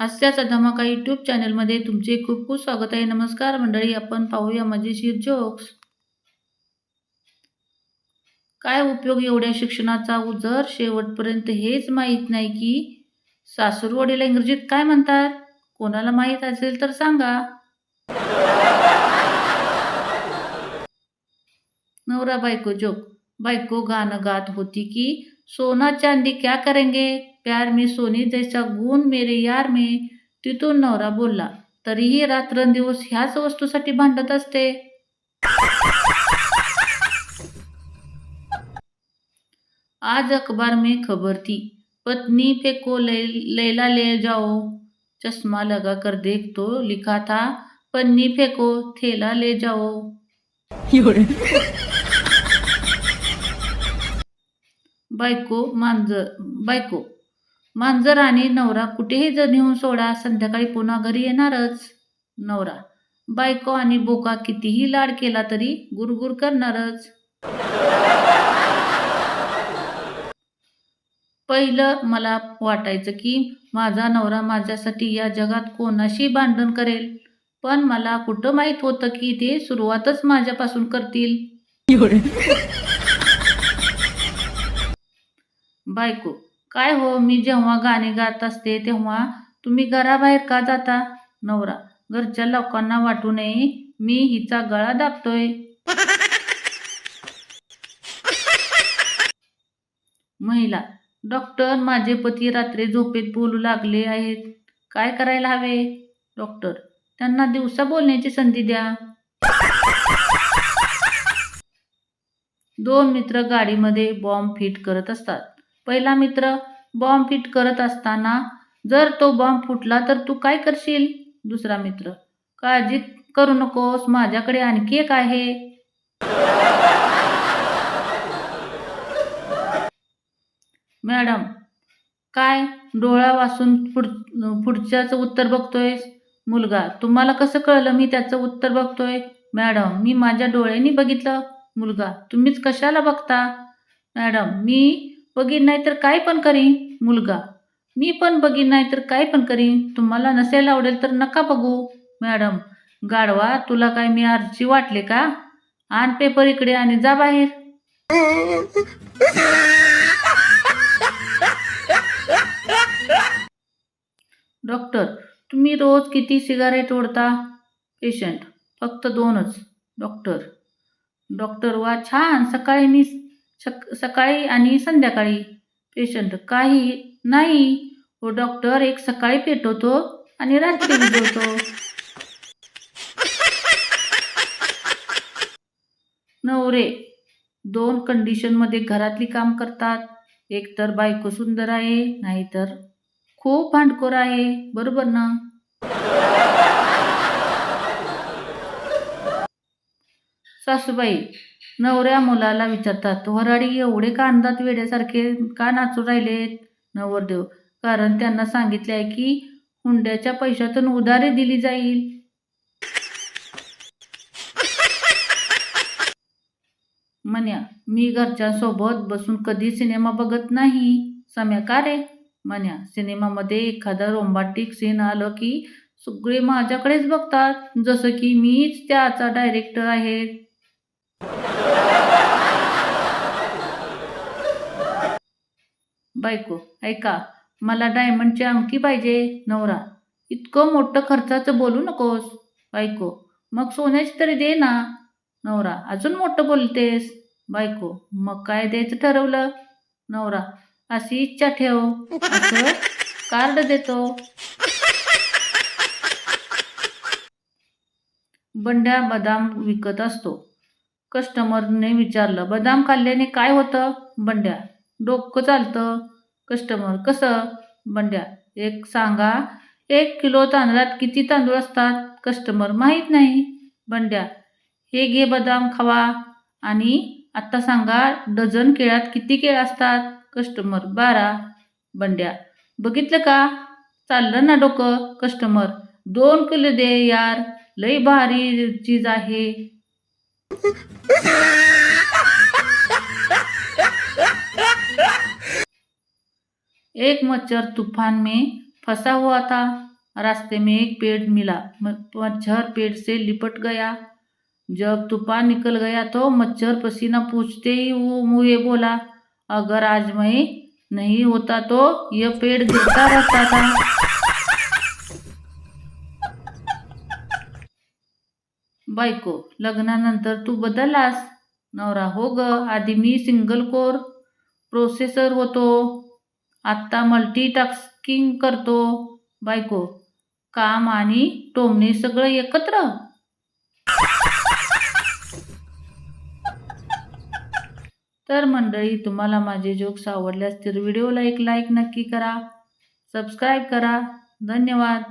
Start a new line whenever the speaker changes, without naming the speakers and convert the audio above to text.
हास्याचा धमाका यूट्यूब चॅनलमध्ये तुमचे खूप खूप स्वागत आहे. नमस्कार मंडळी आपण पाहूया मजेशीर जोक्स काय उपयोग एवढ्या शिक्षणाचा? जर शेवटपर्यंत हेच माहीत नाही की सासूरवाडीला इंग्रजीत काय म्हणतात? कोणाला माहीत असेल तर सांगा. नवरा बायको जोक बायको गाणं गात होती की सोना चांदी क्या करेंगे? प्यार में सोनी जैसा गुण मेरे यार में तिथून नवरा बोलला तरीही रात्रंदिवस ह्याच वस्तूसाठी भांडत असते. आज अखबार में खबर थी पत्नी पे को ले, लैला ले जाओ. चश्मा लगा कर देख तो लिखा था पन्नी फेंको थैला ले जाओ. बायको मांजर बायको. मांजर आणि नवरा कुठेही जर नेऊन सोडा संध्याकाळी पुन्हा घरी येणारच. नवरा. बायको आणि बोका कितीही लाड केला तरी गुरगुर करणारच. पहिलं मला वाटायचं की माझा नवरा माझ्यासाठी या जगात कोणाशी भांडण करेल? पण मला कुठं माहीत होतं की ते सुरुवातच माझ्यापासून करतील? बायको काय हो मी जेव्हा गाणे गात असते तेव्हा तुम्ही घराबाहेर का जाता? नवरा घरच्या लोकांना वाटू नये मी हिचा गळा दाबतोय. महिला डॉक्टर माझे पती रात्री झोपेत बोलू लागले आहेत. काय करायला हवे? डॉक्टर त्यांना दिवसा बोलण्याची संधी द्या. दोन मित्र गाडीमध्ये बॉम्ब फिट करत असतात. पहिला मित्र बॉम्ब फिट करत असताना जर तो बॉम्ब फुटला तर तू काय करशील? दुसरा मित्र काळजी करू नकोस माझ्याकडे आणखी एक आहे. मॅडम काय डोळा वाचून पुढ पुढच्याचं उत्तर बघतोय मुलगा तुम्हाला कसं कळलं मी त्याचं उत्तर बघतोय? मॅडम मी माझ्या डोळ्यांनी बघितलं. मुलगा तुम्हीच कशाला बघता? मॅडम मी बघीन नाही तर काय पण करीन मुलगा. मी पण बघीन नाही तर काय पण करीन. तुम्हाला नसेल आवडेल तर नका बघू मॅडम. गाडवा तुला काय मी आरची वाटले का? आण पेपर इकडे आणि जा बाहेर. डॉक्टर तुम्ही रोज किती सिगारेट ओढता? पेशंट फक्त दोनच. डॉक्टर डॉक्टर वा छान सकाळी मी सक सकाळी आणि संध्याकाळी पेशंट काही नाही. हो डॉक्टर एक सकाळी पेटवतो आणि रात्री भिजवतो नवरे. दोन कंडिशनमध्ये घरातली काम करतात. एक तर बायको सुंदर आहे नाहीतर खूप भांडखोर आहे. बरोबर ना? सासूबाई नवऱ्या मुलाला विचारतात वराडी एवढे कांदात वेड्यासारखे का नाचू राहिलेत? नवरदेव कारण त्यांना सांगितले आहे की हुंड्याच्या पैशातून उधारी दिली जाईल. म्हण्या मी घरच्यांसोबत बसून कधी सिनेमा बघत नाही सम्या का रे? म्हण्या सिनेमामध्ये एखादा रोमांटिक सीन आलं की सगळे माझ्याकडेच बघतात जसं की मीच त्याचा डायरेक्टर आहे. बायको ऐका मला डायमंडची अंगठी पाहिजे नवरा. इतकं मोठं खर्चाचं बोलू नकोस. बायको मग सोन्याची तरी दे ना. नवरा अजून मोठं बोलतेस? बायको मग काय द्यायचं ठरवलं? नवरा अशी इच्छा ठेव. असं कार्ड देतो. बंड्या बदाम विकत असतो. कस्टमरने विचारलं बदाम खाल्ल्याने काय होतं? बंड्या डोकं चालतं. कस्टमर कसं? बंड्या एक सांगा एक किलो तांदळात किती तांदूळ असतात? कस्टमर माहीत नाही. बंड्या हे घे बदाम खावा. आणि आत्ता सांगा डझन केळ्यात किती केळं असतात? कस्टमर बारा. बंड्या बघितलं का? चाललं ना डोकं? कस्टमर दोन किलो दे यार. लई भारी चीज आहे. एक मच्छर तूफ़ान में फंसा हुआ था। रास्ते में एक पेड़ मिला। मच्छर पेड़ से लिपट गया। जब तूफ़ान निकल गया तो मच्छर पसीना पूछते ही वो मुझे बोला, अगर आज मैं नहीं होता तो यह पेड़ गिरता रहता था। बायको लग्नानंतर तू बदललास। नवरा हो ग आधी मी सिंगल कोर प्रोसेसर होतो आत्ता मल्टीटास्किंग करतो. बायको काम आणि टोमणे सगळं एकत्र? तर मंडळी तुम्हाला माझे जोक्स आवडल्यास तर व्हिडिओला एक लाईक नक्की करा. सबस्क्राईब करा. धन्यवाद.